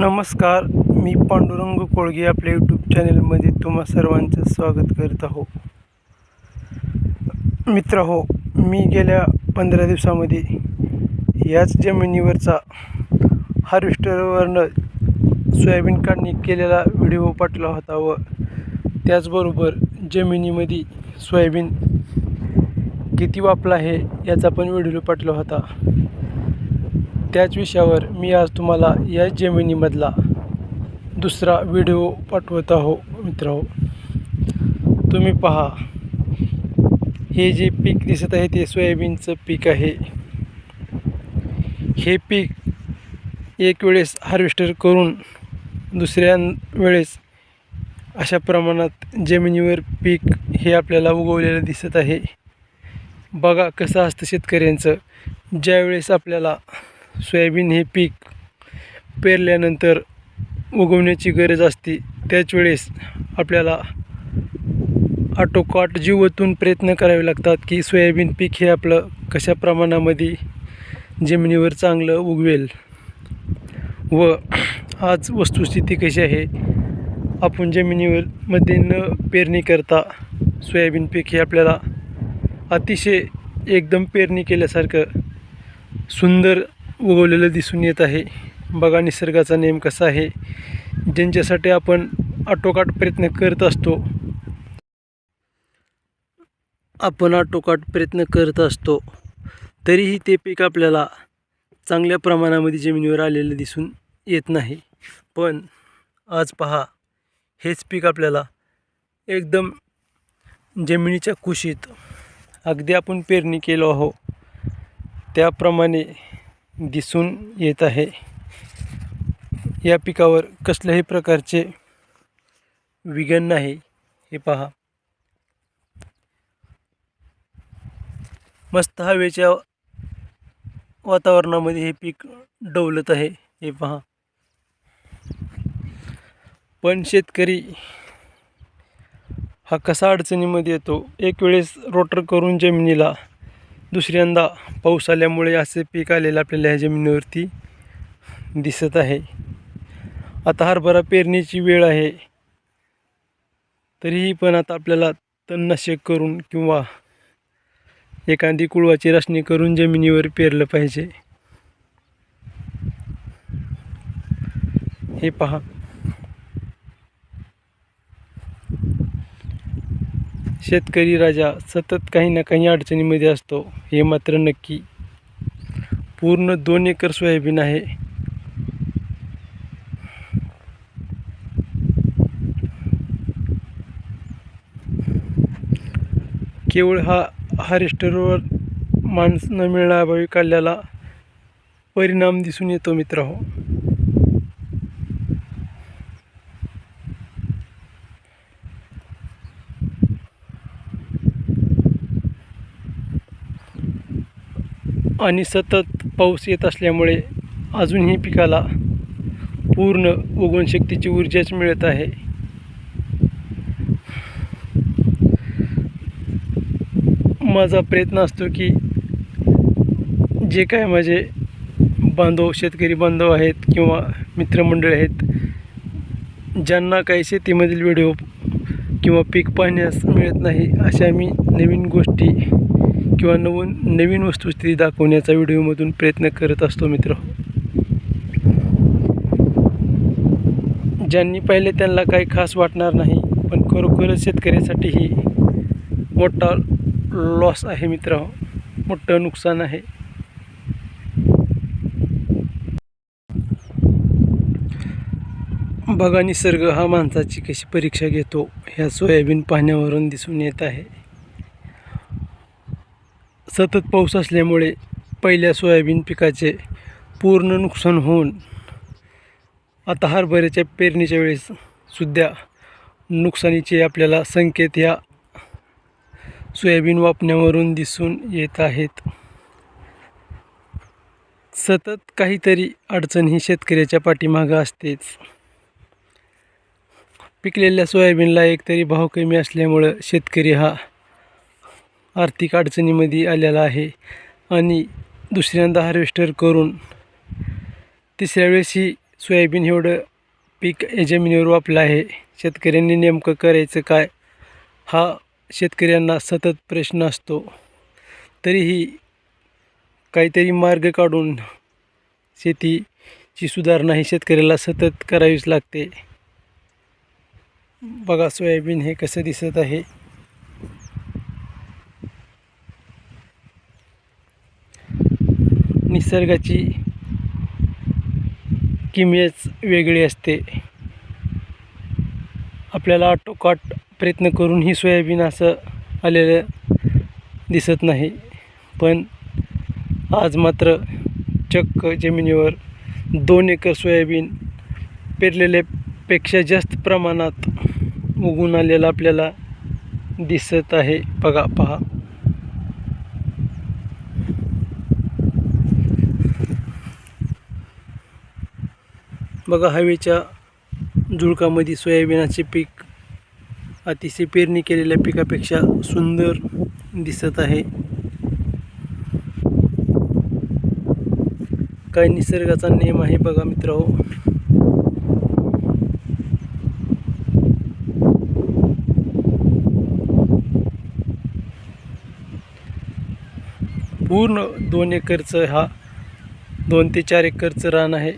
नमस्कार मी पांडुरंग कोळगे आपल्या यूट्यूब चॅनलमध्ये तुम्हा सर्वांचं स्वागत करत आहो. मित्र हो मी गेल्या पंधरा दिवसामध्ये याच जमिनीवरचा हार्वेस्टरवरनं सोयाबीन काढणी केलेला व्हिडिओ पाठला होता व त्याचबरोबर जमिनीमध्ये सोयाबीन किती वापला आहे याचा पण व्हिडिओ पाठला होता. त्याच विषयावर मी आज तुम्हाला या जमिनीमधला दुसरा व्हिडिओ पाठवत आहो मित्र तुम्ही पहा हे जे पीक दिसत आहे ते सोयाबीनचं पीक आहे. हे पीक एक वेळेस हार्वेस्टर करून दुसऱ्या वेळेस अशा प्रमाणात जमिनीवर पीक हे आपल्याला उगवलेलं दिसत आहे. बघा कसं असतं शेतकऱ्यांचं. ज्यावेळेस आपल्याला सोयाबीन हे पीक पेरल्यानंतर उगवण्याची गरज असते. त्याच वेळेस आपल्याला आटोकाट जीवतून प्रयत्न करावे लागतात की सोयाबीन पीक हे आपलं कशा प्रमाणामध्ये जमिनीवर चांगलं उगवेल व आज वस्तुस्थिती कशी आहे? आपण जमिनीवर मध्ये न पेरणी करता सोयाबीन पीक हे आपल्याला अतिशय एकदम पेरणी केल्यासारखं सुंदर उगवलेलं दिसून येत आहे. बघा निसर्गाचा नेम कसा आहे. ज्यांच्यासाठी आपण आटोकाट प्रयत्न करत असतो. आपण आटोकाट प्रयत्न करत असतो. तरीही ते पीक आपल्याला चांगल्या प्रमाणामध्ये जमिनीवर आलेलं दिसून येत नाही. पण आज पहा हेच पीक आपल्याला एकदम जमिनीच्या कुशीत अगदी आपण पेरणी केलो आहो त्याप्रमाणे दिसून येत आहे. या पिकावर कसल्याही प्रकारचे विघन नाही. हे पहा. मस्त हवेच्या वातावरणामध्ये हे पीक डवलत आहे. हे पहा. पण शेतकरी हा कसा अडचणीमध्ये येतो? एक वेळेस रोटर करून जमिनीला दुसऱ्यांदा पाऊस आल्यामुळे असे पीक आलेलं आपल्याला ह्या जमिनीवरती दिसत आहे. आता हरभरा पेरणीची वेळ आहे. तरीही पण आता आपल्याला तणनाशक करून किंवा एखादी कुळवाची रचनी करून जमिनीवर पेरलं पाहिजे. हे पहा. शेतकरी राजा सतत काही ना काही अडचणीमध्ये असतो हे मात्र नक्की. पूर्ण दोन एकर सोयाबीन आहे. केवळ हा हार्वेस्टरवर माणूस न मिळण्याअभावी काढल्याला परिणाम दिसून येतो मित्र हो आणि सतत पाऊस येत असल्यामुळे अजूनही पिकाला पूर्ण उगवण शक्तीची ऊर्जाच मिळत आहे. माझा प्रयत्न असतो की जे काय माझे बांधव शेतकरी बांधव आहेत किंवा मित्रमंडळ आहेत ज्यांना काही शेतीमधील व्हिडिओ किंवा पीक पाहण्यास मिळत नाही अशा मी नवीन गोष्टी किंवा नवीन नवीन वस्तुस्थिती दाखवण्याचा व्हिडिओमधून प्रयत्न करत असतो मित्र. ज्यांनी पाहिले त्यांना काही खास वाटणार नाही पण खरोखरच शेतकऱ्यासाठी ही मोठा लॉस आहे मित्र. मोठं नुकसान आहे. बघा निसर्ग हा माणसाची कशी परीक्षा घेतो ह्या सोयाबीन पाहण्यावरून दिसून येत आहे. सतत पाऊस असल्यामुळे पहिल्या सोयाबीन पिकाचे पूर्ण नुकसान होऊन आता हरभऱ्याच्या पेरणीच्या वेळेस सुद्धा नुकसानीचे आपल्याला संकेत या सोयाबीन वापण्यावरून दिसून येत आहेत. सतत काहीतरी अडचण ही शेतकऱ्याच्या पाठीमागं असतेच. पिकलेल्या सोयाबीनला एकतरी भाव कमी असल्यामुळं शेतकरी हा आर्थिक अडचणीमध्ये आलेला आहे आणि दुसऱ्यांदा हार्वेस्टर करून तिसऱ्या वेळेसही सोयाबीन एवढं पीक जमिनीवर वापलं आहे. शेतकऱ्यांनी नेमकं करायचं काय हा शेतकऱ्यांना सतत प्रश्न असतो. तरीही काहीतरी मार्ग काढून शेतीची सुधारणा ही शेतकऱ्याला सतत करावीच लागते. बघा सोयाबीन हे कसं दिसत आहे. निसर्गाची किमयाच वेगळी असते. आपल्याला आटोकाट प्रयत्न करून ही सोयाबीन असं आलेलं दिसत नाही. पण आज मात्र चक्क जमिनीवर दोन एकर सोयाबीन पेरलेल्यापेक्षा जास्त प्रमाणात उगून आलेलं आपल्याला दिसत आहे. बघा पहा. बघा हवेच्या झुळकामध्ये सोयाबीनाचे पीक अतिशय पेरणी केलेल्या पिकापेक्षा सुंदर दिसत आहे. काय निसर्गाचा नियम आहे बघा मित्र पूर्ण दोन एकरचं हा दोन ते चार एकरचं रान आहे.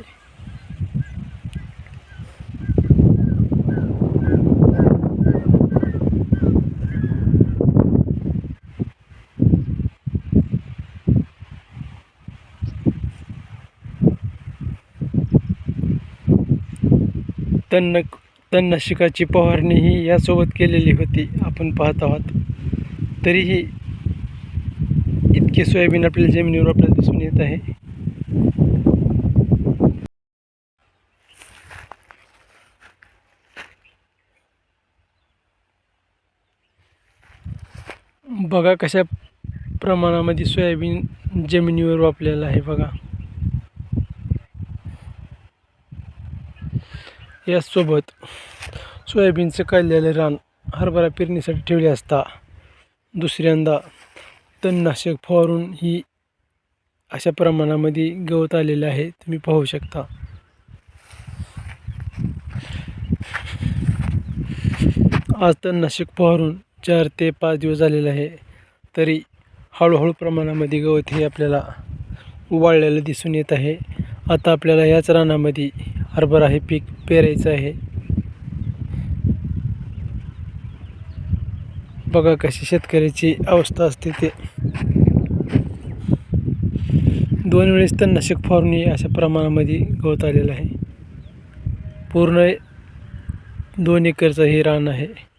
तन्न तणनाशकाची फवारणीही यासोबत केलेली होती आपण पाहत आहोत. तरीही इतके सोयाबीन आपल्या जमिनीवर आपल्याला दिसून येत आहे. बघा कशा प्रमाणामध्ये सोयाबीन जमिनीवर वापरलेलं आहे बघा. यासोबत सोयाबीनचं काढलेलं रान हरभरा पेरणीसाठी ठेवले असता दुसऱ्यांदा तणनाशक फवारून ही अशा प्रमाणामध्ये गवत आलेलं आहे तुम्ही पाहू शकता. आज तणनाशक फवारून चार ते पाच दिवस झालेले आहे तरी हळूहळू प्रमाणामध्ये गवत हे आपल्याला वाळलेलं दिसून येत आहे. आता आपल्याला याच रानामध्ये हरभरा हे पीक पेरायचं आहे. बघा कशी शेतकऱ्याची अवस्था असते ते. दोन वेळेस तणनाशक फवारणी अशा प्रमाणामध्ये गवत आलेलं आहे. पूर्ण दोन एकरचं हे रान आहे.